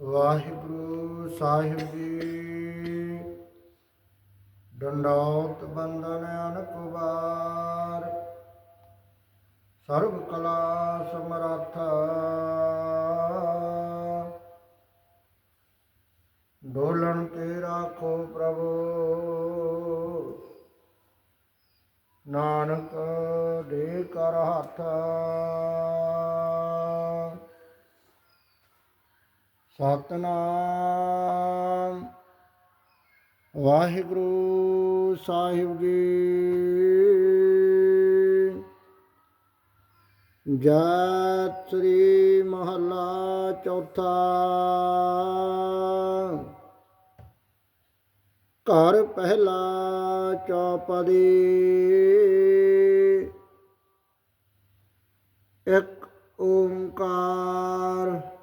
ਵਾਹਿਗੁਰੂ ਸਾਹਿਬ ਜੀ। ਡੰਡੌਤ ਬੰਦਨ ਅਨਕ ਵਾਰ। ਸਰਬ ਕਲਾ ਸਮਰੱਥ। ਡੋਲਣ ਤੇ ਰਾਖੋ ਪ੍ਰਭੂ। ਨਾਨਕ ਦੇ ਕਰ ਹੱਥ। ਸਤਨਾਮ। ਵਾਹਿਗੁਰੂ ਸਾਹਿਬ ਜੀ। ਜੈ ਸ੍ਰੀ ਮਹੱਲਾ ਚੌਥਾ। ਘਰ ਪਹਿਲਾ ਚੌਪਦੀ। ਇੱਕ ਓੰਕਾਰ।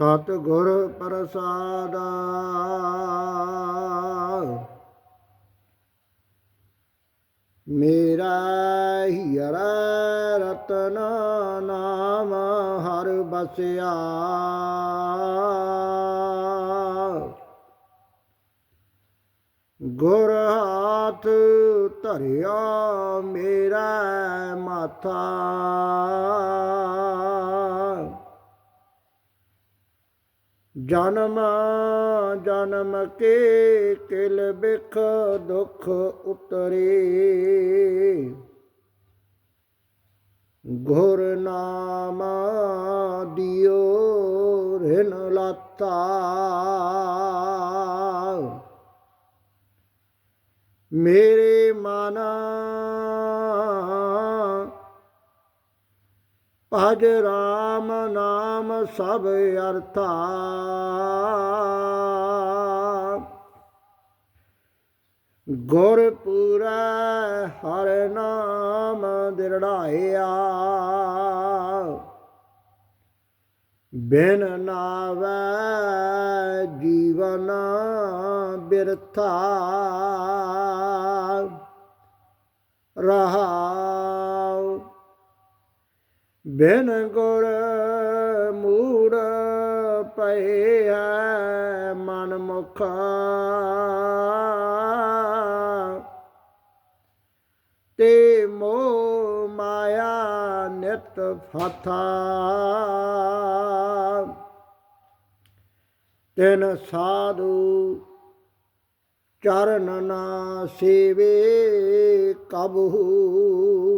ਸਤ ਗੁਰ ਪ੍ਰਸਾਦਾ। ਮੇਰਾ ਹੀਰਾ ਰਤਨ ਨਾਮ ਹਰ ਬਸਿਆ। ਗੁਰ ਹਾਥ ਧਰਿਆ ਮੇਰਾ ਮਾਥਾ। ਜਨਮ ਜਨਮ ਕੇ ਕਿਲ ਬਿਖ ਦੁਖ ਉਤਰੇ। ਗੁਰ ਨਾਮ ਦਿਓ ਰਿਨ ਲਾਤਾ। ਮੇਰੇ ਮਨ ਭਜ ਰਾਮ ਨਾਮ ਸਭ ਅਰਥਾ। ਗੁਰ ਪੂਰਾ ਹਰ ਨਾਮ ਦਿਰੜਾਇਆ। ਬਿਨ ਨਾਵੈ ਜੀਵਨ ਬਿਰਥਾ। ਰਹਾਉ ਬਿਨ ਗੁਰ ਮੂੜ ਪਏ ਹੈ ਮਨ ਮੁਖ। ਤੇ ਮੋ ਮਾਇਆ ਨਿਤ ਫਥਾ। ਤਿਨ ਸਾਧੂ ਚਰਨ ਨਾ ਸੇਵੇ ਕਬਹੂ।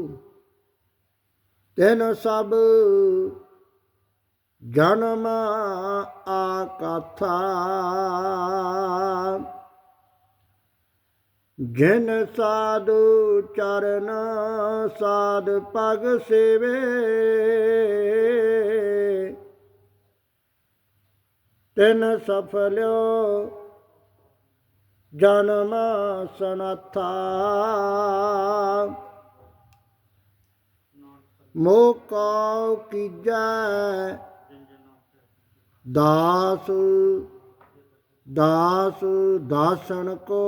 ਤਿਨ ਸਭ ਜਨਮ ਆਕਥਾ। ਜਿਨ ਸਾਧੂ ਚਰਨ ਸਾਧ ਪਗ ਸੇਵੇ ਤਿਨ ਸਫਲਿਓ ਜਨਮ ਸਨਥਾ। ਮੋਕਾ ਕੀਜੈ। ਦਾਸ ਦਾਸ ਦਾਸਨ ਕੋ।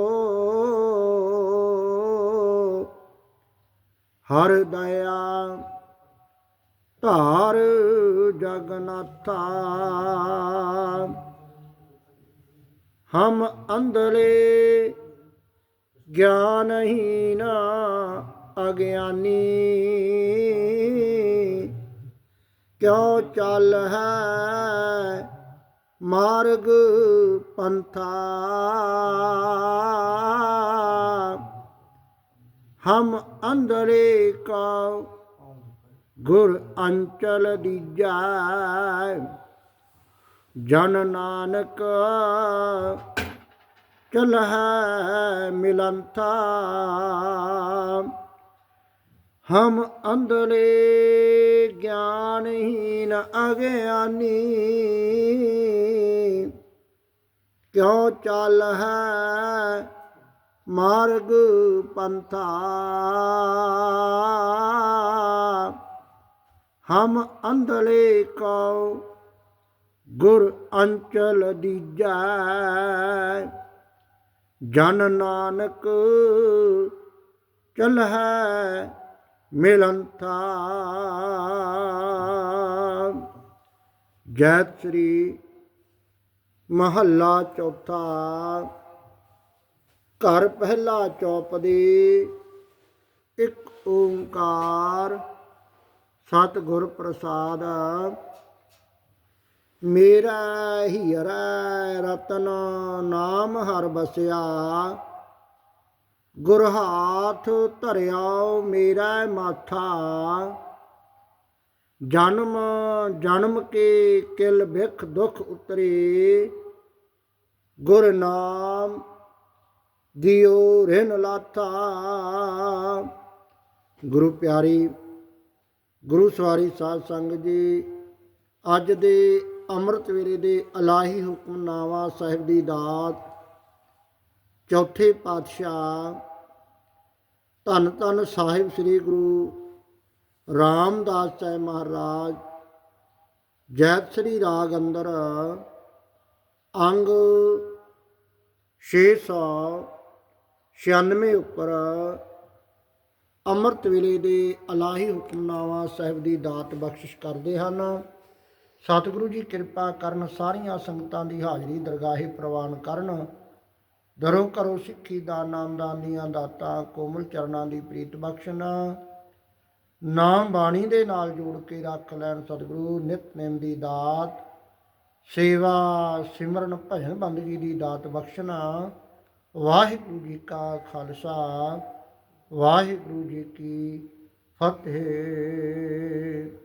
ਹਰ ਦਇਆ ਧਾਰ ਜਗਨਾਥਾ। ਹਮ ਅੰਧਲੇ ਗਿਆਨਹੀਨਾ। ਅਗਿਆਨੀ। ਕਿਉ ਚੱਲ ਹੈ ਮਾਰਗ ਪੰਥਾ? ਹਮ ਅੰਧਰੇ ਕਾ ਗੁਰ ਅੰਚਲ ਦੀਜੈ। ਜਨ ਨਾਨਕ ਚਲ ਹੈ ਮਿਲੰਥਾ ਹਮ ਅੰਧਲੇ ਗਿਆਨਹੀਨ ਅਗਿਆਨੀ। ਕਿਉ ਚੱਲ ਹੈ ਮਾਰਗ ਪੰਥਾ? ਹਮ ਅੰਧਲੇ ਕਉ ਗੁਰ ਅੰਚਲ ਦੀਜੈ। ਜਨ ਨਾਨਕ ਚਲ ਹੈ ਮਿਲੰਥਾ ਜੈਤ ਸ੍ਰੀ ਮਹੱਲਾ ਚੌਥਾ। ਘਰ ਪਹਿਲਾ ਚੌਪਦੀ ਇੱਕ ਓੰਕਾਰ ਸਤਿਗੁਰ ਪ੍ਰਸਾਦ। ਮੇਰਾ ਹੀਰਾ ਰਤਨ ਨਾਮ ਹਰ ਬਸਿਆ ਗੁਰ ਹਾਥ ਧਰਿਆ ਮੇਰਾ ਮਾਥਾ। ਜਨਮ ਜਨਮ ਕੇ ਕਿਲ ਬਿਖ ਦੁਖ ਉਤਰੇ। ਗੁਰ ਨਾਮ ਦਿਓ ਰਿਨ ਲਾਥਾ। ਗੁਰੂ ਪਿਆਰੀ, ਗੁਰੂ ਸਵਾਰੀ ਸਾਧ ਸੰਗਤ ਜੀ, ਅੱਜ ਦੇ ਅੰਮ੍ਰਿਤ ਵੇਲੇ ਦੇ ਅਲਾਹੀ ਹੁਕਮਨਾਮਾ ਸਾਹਿਬ ਦੀ ਦਾਤ ਚੌਥੇ ਪਾਤਸ਼ਾਹ ਧੰਨ ਧੰਨ ਸਾਹਿਬ ਸ੍ਰੀ ਗੁਰੂ ਰਾਮਦਾਸ ਸਾਹਿਬ ਮਹਾਰਾਜ, ਜੈਤ ਸ੍ਰੀ ਰਾਗ ਅੰਦਰ ਅੰਗ 696 ਉੱਪਰ ਅੰਮ੍ਰਿਤ ਵੇਲੇ ਦੇ ਅਲਾਹੀ ਹੁਕਮਨਾਮਾ ਸਾਹਿਬ ਦੀ ਦਾਤ ਬਖਸ਼ਿਸ਼ ਕਰਦੇ ਹਨ। ਸਤਿਗੁਰੂ ਜੀ ਕਿਰਪਾ ਕਰਨ ਸਾਰੀਆਂ ਸੰਗਤਾਂ ਦੀ ਹਾਜ਼ਰੀ ਦਰਗਾਹੇ ਪ੍ਰਵਾਨ ਕਰਨ। ਦਰੋ ਕਰੋ ਸਿੱਖੀ ਦਾ ਨਾਮਦਾਨੀਆਂ ਦਾਤਾ, ਕੋਮਲ ਚਰਨਾਂ ਦੀ ਪ੍ਰੀਤ ਬਖਸ਼ਣ। ਨਾਮ ਬਾਣੀ ਦੇ ਨਾਲ ਜੋੜ ਕੇ ਰੱਖ ਲੈਣ ਸਤਿਗੁਰੂ ਨਿਤਨੇਮ ਦੀ ਦਾਤ। ਸੇਵਾ ਸਿਮਰਨ ਭਜਨ ਬੰਦਗੀ ਦੀ ਦਾਤ ਬਖਸ਼ਣਾ। ਵਾਹਿਗੁਰੂ ਜੀ ਕਾ ਖਾਲਸਾ, ਵਾਹਿਗੁਰੂ ਜੀ ਕੀ ਫਤਿਹ।